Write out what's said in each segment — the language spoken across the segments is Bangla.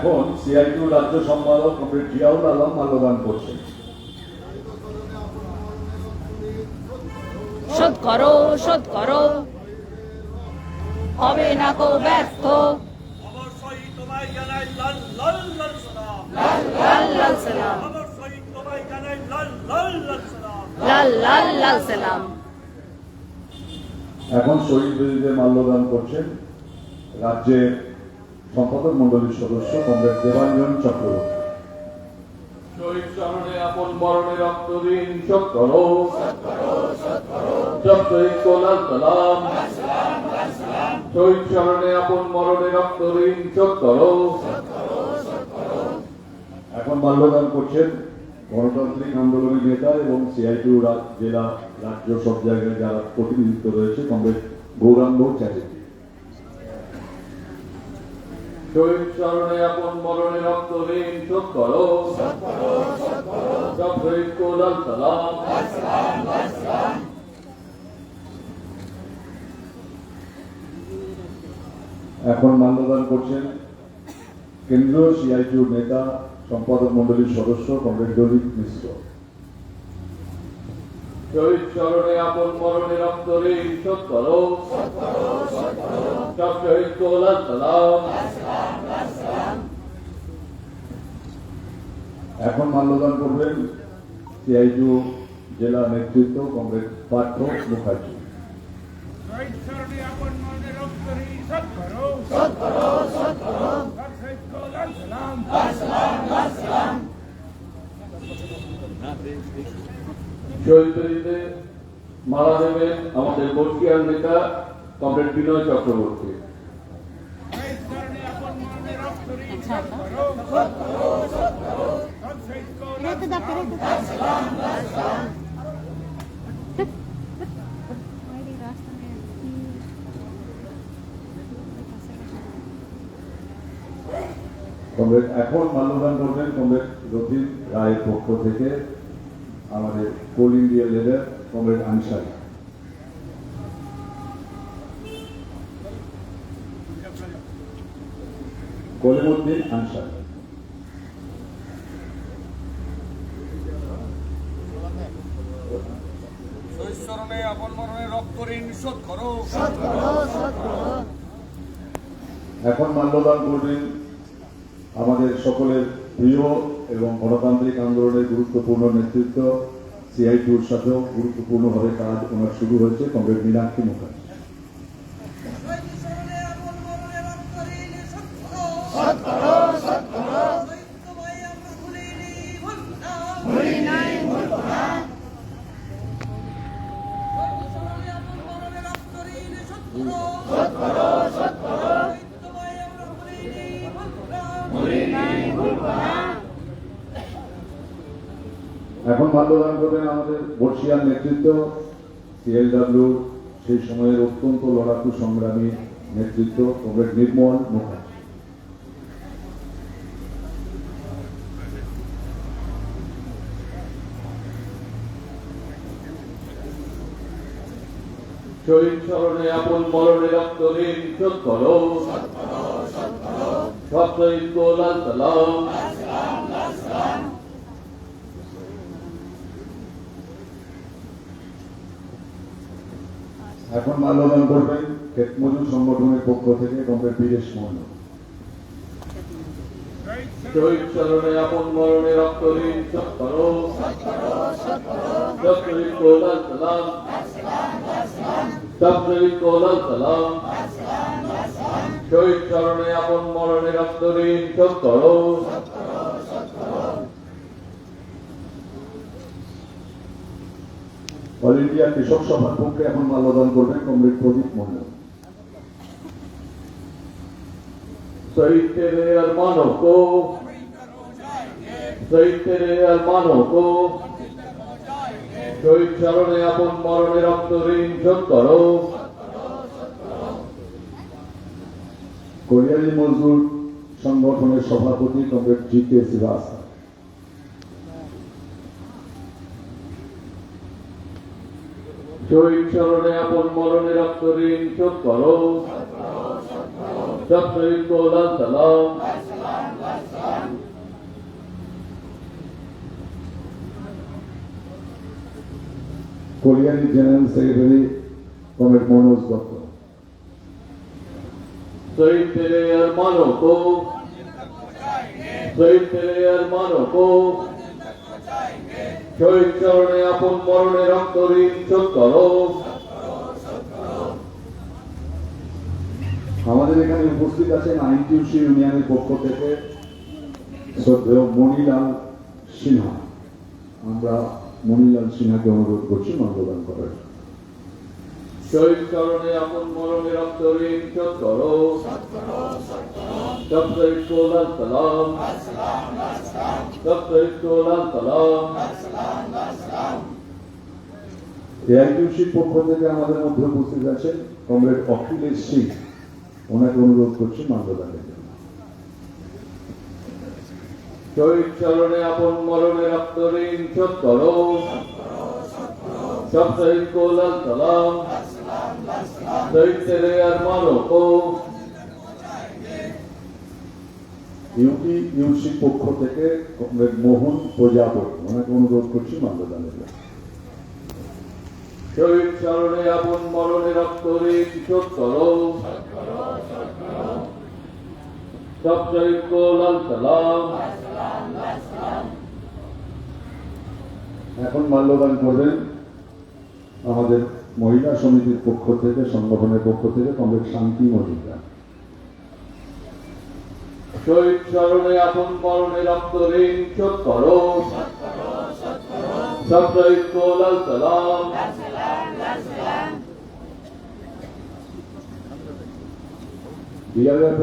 এখন সিআইটিউ রাজ্য সম্পাদক কমরেড জিয়াউল আলম মাল্যদান করছেন। শোধ করো শোধ করো। হবে না কো ব্যর্থ। অবশ্যই তোমায় জানাই লাল লাল লাল সালাম। লাল লাল সালাম। অবশ্যই তোমায় জানাই লাল লাল লাল সালাম। লাল লাল লাল সালাম। এখন শহীদ মাল্যদান করছেন রাজ্যের সম্পাদক মন্ডলীর সদস্য কমরেড দেবাঞ্জন চক্রবর্তী। শহীদ স্মরণে আপন মরণে রক্ত ঋণ শোধ করো শহীদ কোলাল সালাম শহীদ স্মরণে আপন মরণে রক্ত ঋণ শোধ করো এখন মাল্যদান করছেন গণতান্ত্রিক আন্দোলনের নেতা এবং সিআইটিউ জেলা রাজ্য সব জায়গায় যারা প্রতিনিধিত্ব রয়েছে কমরেড গৌরাঙ্গ চ্যাটার্জি। শহীদ স্মরণে আপন মরণে রক্ত ঋণ শোধ করো এখন মাল্যদান করছেন কেন্দ্রীয় সিআইটিউ নেতা, সম্পাদক মন্ডলীর সদস্য, কমরেড দলিত মিশ্র। শহীদ স্মরণে আপন মরণে রক্ত ঋণ শোধ করো। জব শহীদ কোলাল সালাম। এখন মাল্যদান করবেন সিআইটিউ জেলা নেতৃত্ব কংগ্রেস পার্থ মুখার্জি। শহীদ মনে মারা দেবেন আমাদের বর্ষিয়ার নেতা কমরেড বিনয় চক্রবর্তী শহীদ স্মরণে আপন মনে রক্ত ঋণ শোধ করো শহীদ কমরেড, এখন মাল্যদান করবেন কমরেড রথিন রায়ের পক্ষ থেকে আমাদের Coal India leader comrade Ansari. Kalimuddin Ansari শহীদ স্মরণে আপন মরণে রক্ত ঋণ শোধ করো। এখন মাল্যদান করবেন আমাদের সকলের প্রিয় এবং গণতান্ত্রিক আন্দোলনের গুরুত্বপূর্ণ নেতৃত্ব সিআইটিউর সাথেও গুরুত্বপূর্ণভাবে কাজ ওনার শুরু হয়েছে কমরেড মীনাক্ষী মুখার্জি। এখন মাল্যদান করবেন আমাদের বর্ষিয়ার নেতৃত্ব সিএলডাব্লিউ সেই সময়ের অত্যন্ত লড়াকু সংগ্রামী নেতৃত্ব কমরেড নির্মল মুখার্জি। শহীদ স্মরণে আপন মরণে রক্ত ঋণ শোধ করো সব শহীদ এখন মাল্যদান করবেন ক্ষেতমজুর সংগঠনের পক্ষ থেকে কমরেড বীরেশ মন্ডল শহীদ স্মরণে আপন মরণে রক্ত ঋণ শোধ করো সব শহীদ কোলাল সালাম শহীদ স্মরণে আপন মরণে রক্ত ঋণ অল ইন্ডিয়া কৃষক সভার পক্ষে এখন মাল্যদান করবেন কমরেড প্রদীপ মন্ডল शहीद तेरे अरमानों को শহীদ তেরে আরমানও কো শহীদ স্মরণে আপন মরণে রক্ত ঋণ শোধ করো কোরিয়ালি মজদুর সংগঠনের সভাপতি কমরেড জি কে শ্রীবাস্তব শহীদ চরণে আপন মরণে রক্ত ঋণ শোধ করো। সব শহীদ কৌলাল colliery general secretary comrade Manoj Dutta. শহীদ তেরে শহীদ তেরে শহীদ চরণে আপন মরণে রক্ত ঋণ শোধ করো আমাদের এখানে উপস্থিত আছেন আইনটিউসি ইউনিয়নের পক্ষ থেকে শ্রদ্ধেয় মণিলাল সিনহা আমরা মণিলাল সিনহাকে অনুরোধ করছি, মঙ্গলদান করার জন্য। শহীদ আপন আমাদের মধ্যে কমরেড অখিলেশ সিং। ওনাকে অনুরোধ করছি মান্যদানের চরণে আপন মরণে রক্ত ঋণ সব শহীদ পক্ষ থেকে মোহন প্রজাপতি ওনাকে অনুরোধ করছি মাল্যদানের শহীদ চরণে আপন মরণে রক্তরে সব শহীদ কৌলাল এখন মাল্যদান করবেন। আমাদের মহিলা সমিতির পক্ষ থেকে সংগঠনের পক্ষ থেকে কমরেড শান্তি মজুমদার। শহীদ আপন রক্ত ঋণ চোখ করো। কোলাল সালাম।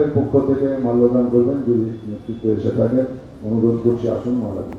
এর পক্ষ থেকে মাল্যদান করবেন যদি নেতৃত্ব এসে থাকেন অনুরোধ করছি আসুন মাল্যদান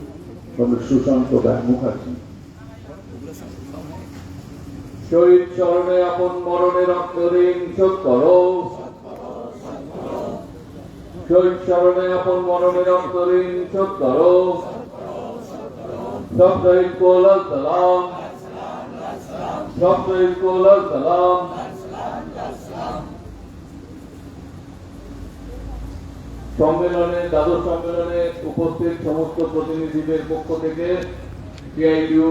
ডক্টর সুশান্ত মুখার্জি। শহীদ চরণে আপন মরণের অন্তরীণ শোধ করো। শহীদ স্মরণে আপন মরণের অন্তরীণ শোধ করো। সব শহীদ কোলাল সালাম। সব শহীদ কোলাল সালাম। সম্মেলনে দ্বাদশ সম্মেলনে উপস্থিত সমস্ত প্রতিনিধিদের পক্ষ থেকে সিআইডিউ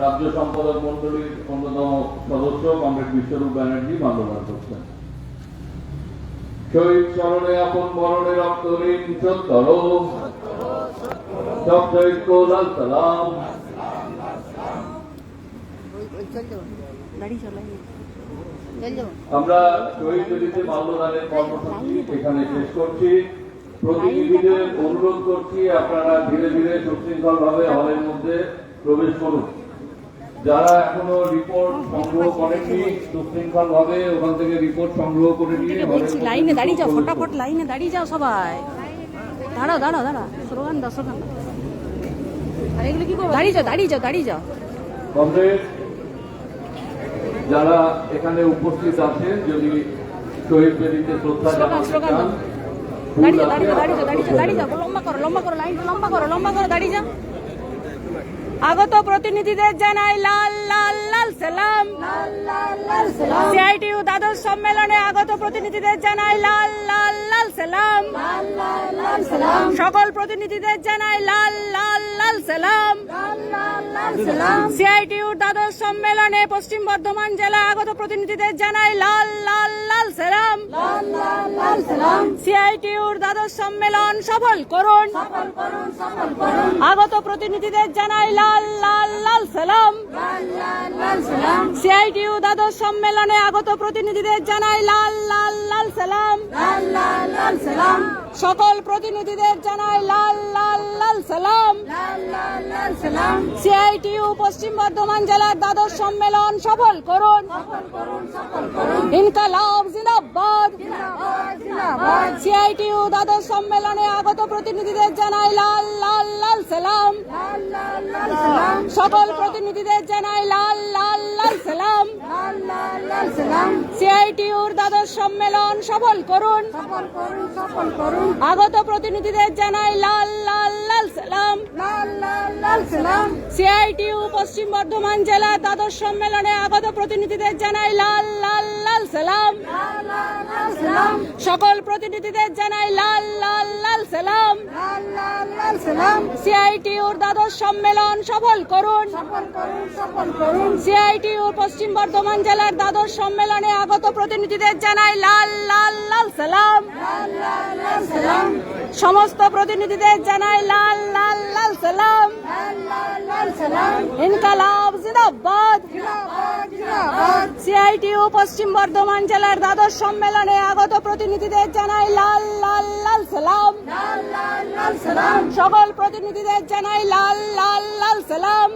রাজ্য সম্পাদক মন্ডলীর অন্যতম সদস্য কমরেড বিশ্বরূপ ব্যানার্জি মাল্যবাদ করছেন। শহীদ স্মরণে আপন মরণের অন্তরীণ সত্তর সালাম। আমরা শহীদ দিতে মাল্যদানের কর্মসূচি এখানে শেষ করছি। প্রতিনিধিদের অনুরোধ করছি আপনারা ধীরে ধীরে সুশৃঙ্খল ভাবে হলের মধ্যে প্রবেশ করুন। যারা এখনও রিপোর্ট সংগ্রহ করেননি সুশৃঙ্খল ভাবে ওখান থেকে রিপোর্ট সংগ্রহ করে নিয়ে বলছি লাইনে দাঁড়িয়ে যাও ফটাফট লাইনে দাঁড়িয়ে যাও সবাই। দাঁড়াও দাঁড়াও দাঁড়াও স্লোগান দাও স্লোগান। আর এগুলো কি করব? দাঁড়িয়ে যাও দাঁড়িয়ে যাও দাঁড়িয়ে যাও। কংগ্রেস যারা এখানে উপস্থিত আছেন যদি শহীদ বেদিতে শ্রদ্ধা জানাতে চান দাঁড়িয়ে যাও দাঁড়িয়ে যাও দাঁড়িয়ে যাও দাঁড়িয়ে যাও লম্বা করো লম্বা করো লাইন লম্বা করো লম্বা করো দাঁড়িয়ে যাও আগত প্রতিনিধিদের জানাই লাল লাল লাল সালাম। সিআইটিউ দ্বাদশ সম্মেলনে আগত প্রতিনিধিদের জানাই লাল লাল সালাম। সকল প্রতিনিধিদের জানাই লাল লাল লাল সালাম। সিআইটিউর দ্বাদশ সম্মেলনে পশ্চিম বর্ধমান জেলা আগত প্রতিনিধিদের জানাই লাল লাল লাল সালাম। সিআইটিউর দ্বাদশ সম্মেলন সফল করুন। আগত প্রতিনিধিদের জানাই লাল লাল লাল সালাম। সিআইটিউ দ্বাদশ সম্মেলনে আগত প্রতিনিধিদের জানাই লাল লাল লাল সালাম। Salam, সকল প্রতিনিধিদের জানাই লাল লাল লাল সালাম। সিআইটিউ পশ্চিম বর্ধমান জেলার দ্বাদশ সম্মেলন সফল করুন। ইনকালাব জিন্দাবাদ। সিআইটিউ দ্বাদশ সম্মেলনে আগত প্রতিনিধিদের জানাই লাল লাল লাল সালাম। সকল প্রতিনিধিদের জানাই লাল লাল লাল সালাম। সিআইটিউর দ্বাদশ সম্মেলন সফল করুন। আগত প্রতিনিধিদের জানাই লাল লাল লাল সালাম। সিআইটিউ পশ্চিম বর্ধমান জেলা দ্বাদশ সম্মেলনে আগত প্রতিনিধিদের জানাই লাল লাল লাল সালাম। সকল প্রতিনিধিদের জানাই লাল লাল লাল সালাম। সিআইটিউর দ্বাদশ সম্মেলন সফল করুন। সিআইটিউর পশ্চিম বর্ধমান জেলার দ্বাদশ সম্মেলনে আগত প্রতিনিধিদের জানাই লাল লাল লাল সালাম। সমস্ত প্রতিনিধিদের জানাই লাল লাল লাল সালাম। ইনকালাব, জিন্দাবাদ। সিআইটিউ পশ্চিম বর্ধমান জেলার দ্বাদশ সম্মেলনে আগত প্রতিনিধিদের জানাই লাল লাল লাল সালাম। সকল প্রতিনিধিদের জানাই লাল লাল লাল সালাম।